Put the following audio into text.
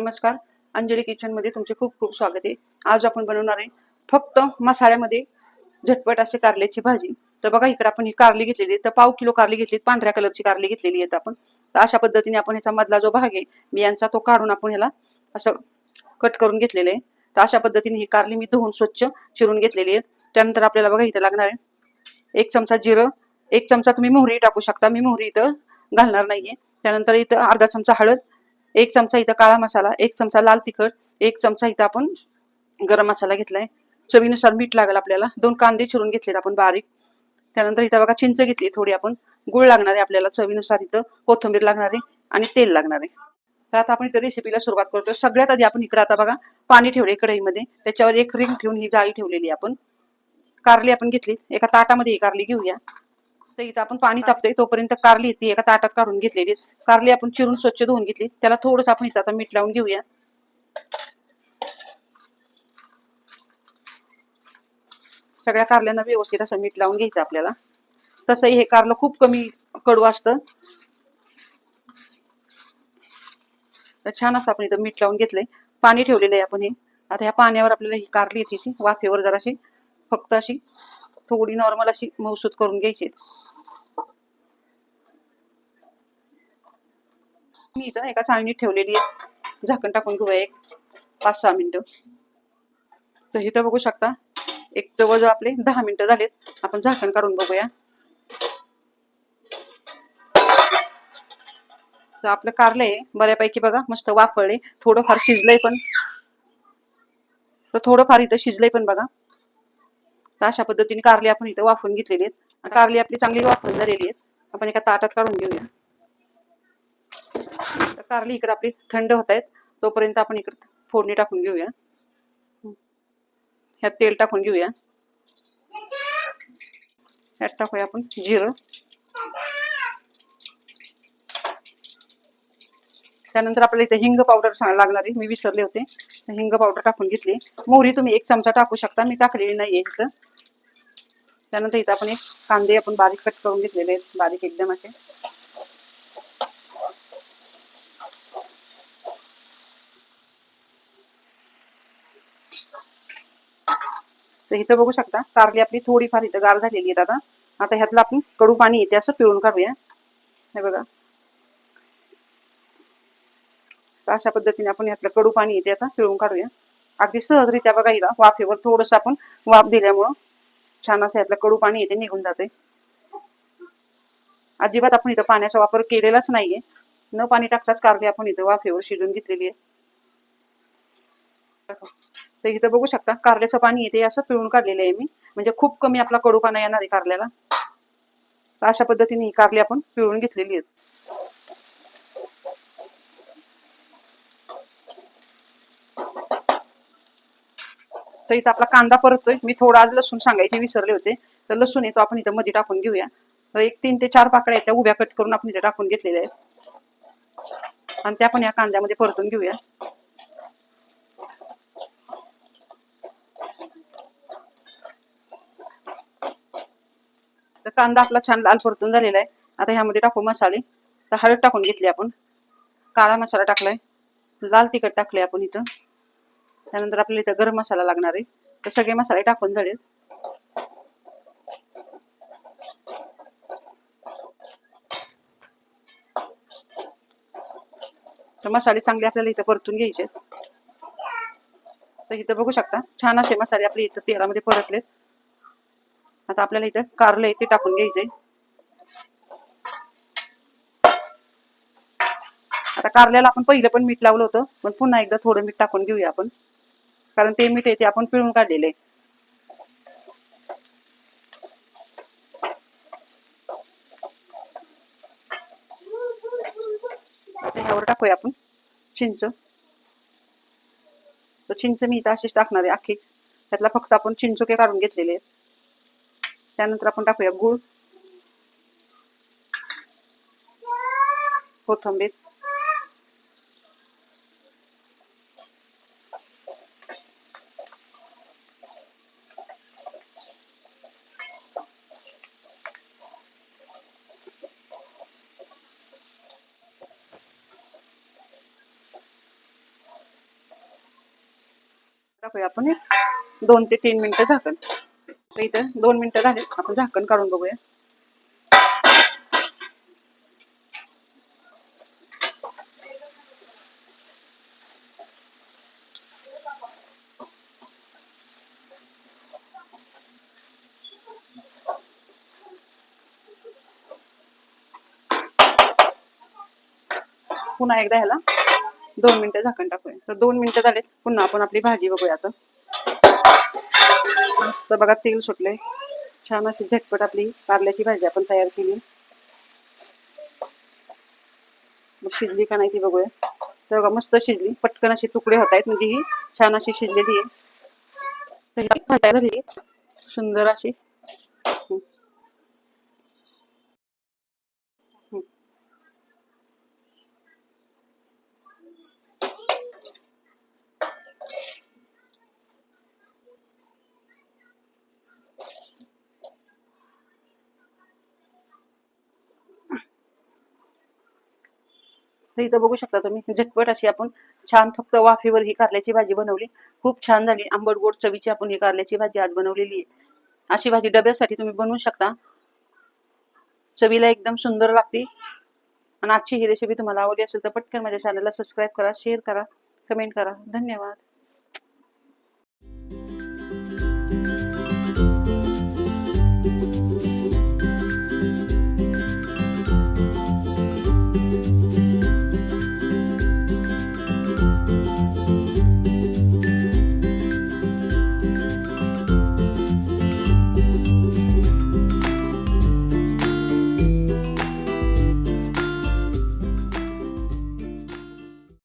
नमस्कार. अंजली किचनमध्ये तुमचे खूप खूप स्वागत आहे. आज आपण बनवणार आहे फक्त मसाल्यामध्ये झटपट असे कारल्याची भाजी. तर बघा इकडे आपण ही कारली घेतलेली आहे. तर पाव किलो कारली घेतली पांढऱ्या कलरची कारली घेतलेली आहेत आपण. तर अशा पद्धतीने आपण ह्याचा मधला जो भाग आहे बियांचा तो काढून आपण ह्याला असं कट करून घेतलेलं आहे. तर अशा पद्धतीने ही कारली मी धुवून स्वच्छ चिरून घेतलेली आहे. त्यानंतर आपल्याला बघा इथं लागणार आहे एक चमचा जिरं एक चमचा तुम्ही मोहरी टाकू शकता. मी मोहरी इथं घालणार नाहीये. त्यानंतर इथं अर्धा चमचा हळद एक चमचा इथं काळा मसाला एक चमचा लाल तिखट एक चमचा इथं आपण गरम मसाला घेतलाय. चवीनुसार मीठ लागेल आपल्याला. दोन कांदे चिरून घेतलेत आपण बारीक. त्यानंतर इथं बघा चिंच घेतली थोडी आपण. गुळ लागणार आहे आपल्याला. चवीनुसार इथं कोथिंबीर लागणार आहे आणि तेल लागणार आहे. तर आता आपण इथं रेसिपीला सुरुवात करतो सगळ्यात आधी आपण इकडे आता बघा पाणी ठेवले कढईमध्ये. त्याच्यावर एक रिंग ठेवून ही जाळी ठेवलेली आपण. कारली आपण घेतली. एका ताटामध्ये ही कारली घेऊया. तर इथं आपण पाणी तापतोय तोपर्यंत कारली ती एका ताटात काढून घेतलेली कारली आपण चिरून स्वच्छ धुवून घेतली त्याला थोडस आपण इथं आता मीठ लावून घेऊया. सगळ्या कारल्यांना व्यवस्थित असं मीठ लावून घ्यायचं आपल्याला. तसंही हे कारलं खूप कमी कडू असतं. छान असं आपण इथं मीठ लावून घेतलंय. पाणी ठेवलेलं आहे आपण हे. आता ह्या पाण्यावर आपल्याला ही कारली येते वाफेवर जराशी फक्त अशी थोडी नॉर्मल अशी मौसूद करून घ्यायची मी इथं एका चाळणीत ठेवलेली आहे. झाकण टाकून घेऊया एक. पाच सहा मिनिटं. तर इथं बघू शकता. एक जवळजवळ आपले दहा मिनिटं झालेत. आपण झाकण काढून बघूया. तर आपलं कारलं आहे. बऱ्यापैकी बघा मस्त वापरले थोडंफार शिजलंय पण. तर थोडंफार इथं शिजलंय पण बघा. तर अशा पद्धतीने कारली आपण इथं वाफून घेतलेली आहेत. कारली आपली चांगली वाफवून झालेली आहेत. आपण एका ताटात काढून घेऊया. कारली इकडे आपली थंड होत आहेत. तोपर्यंत आपण इकडे फोडणी टाकून घेऊया. ह्यात तेल टाकून घेऊया. ह्यात टाकूया आपण जिरं. त्यानंतर आपल्याला इथे हिंग पावडर लागणार आहे. मी विसरले होते. हिंग पावडर टाकून घेतली. मोहरी तुम्ही एक चमचा टाकू शकता. मी टाकलेली नाहीये इथं. त्यानंतर इथं आपण एक कांदे आपण बारीक कट करून घेतलेले आहेत. बारीक एकदम असे. तर इथं बघू शकता कारली आपली थोडीफार इथं गार झालेली आहेत आता. आता ह्यातलं आपण कडू पाणी येते असं पिळून काढूया. हे बघा. अशा पद्धतीने आपण यातलं कडू पाणी येते आता पिळून काढूया. अगदी सहजरित्या बघा हिला वाफेवर थोडस आपण वाफ दिल्यामुळं छान असं यातलं कडू पाणी येते निघून जाते अजिबात आपण इथं पाण्याचा वापर केलेलाच नाहीये. न पाणी टाकताच कारली आपण इथं वाफेवर शिजून घेतलेली आहे. तर इथं बघू शकता कारल्याचं पाणी येते असं पिळून काढलेलं आहे मी. म्हणजे खूप कमी आपला कडूपणा येणार आहे कारल्याला. तर अशा पद्धतीने ही कारली आपण पिळून घेतलेली आहेत. तर इथं आपला कांदा परतोय मी थोडा आज लसूण सांगायचे विसरले होते. तर लसूण येतो आपण इथं मध्ये टाकून घेऊया. तर एक तीन ते चार पाकळ्या आहेत त्या उभ्या कट करून आपण इथे टाकून घेतलेल्या आहेत. आणि त्या आपण या कांद्यामध्ये परतून घेऊया. तर कांदा आपला छान लाल परतून झालेला आहे. आता ह्यामध्ये टाकू मसाले. तर हळद टाकून घेतली आपण. काळा मसाला टाकलाय. लाल तिखट टाकले आपण इथं. त्यानंतर आपल्याला इथं गरम मसाला लागणार आहे. तर सगळे मसाले टाकून झाले तर मसाले चांगले आपल्याला इथं परतून घ्यायचे तर इथं बघू शकता छान असे मसाले आपले इथं तेलामध्ये परतलेत. आता आपल्याला इथं कारलं आहे ते टाकून घ्यायचंय. आता कारल्याला आपण पहिलं पण मीठ लावलं होतं पण पुन्हा एकदा थोडं मीठ टाकून घेऊया आपण. कारण ते मीठ आहे ते आपण पिळून काढलेलं आहे. ह्यावर टाकूया आपण चिंच. तर चिंच मी इथं अशीच टाकणार आहे अख्खीच. त्यातला फक्त आपण चिंचोके काढून घेतलेले आहेत. त्यानंतर आपण टाकूया गुळ. कोथंबीर. टाकूया आपण दोन ते तीन मिनिटं झाकण. तर इथं दोन मिनिटं झाले आपण झाकण काढून बघूया. पुन्हा एकदा ह्याला दोन मिनिटं झाकण टाकूया. तर दोन मिनिटं झालेत. पुन्हा आपण आपली भाजी बघूया आता. तर बघा तेल सुटलंय. छान अशी झटपट आपली कारल्याची भाजी आपण तयार केली. मग शिजली का नाही ती बघूया. तर बघा मस्त शिजली. पटकन असे तुकडे होत आहेत म्हणजे ही छान अशी शिजलेली आहे. सुंदर अशी. तर इथं बघू शकता तुम्ही झटपट अशी आपण छान फक्त वाफेवर ही कारल्याची भाजी बनवली. खूप छान झाली. आंबट गोड चवीची आपण ही कारल्याची भाजी आज बनवलेली आहे. अशी भाजी डब्यासाठी तुम्ही बनवू शकता. चवीला एकदम सुंदर लागते. आणि आजची ही रेसिपी तुम्हाला आवडली असेल तर पटकन माझ्या चॅनलला सबस्क्राईब करा शेअर करा कमेंट करा. धन्यवाद.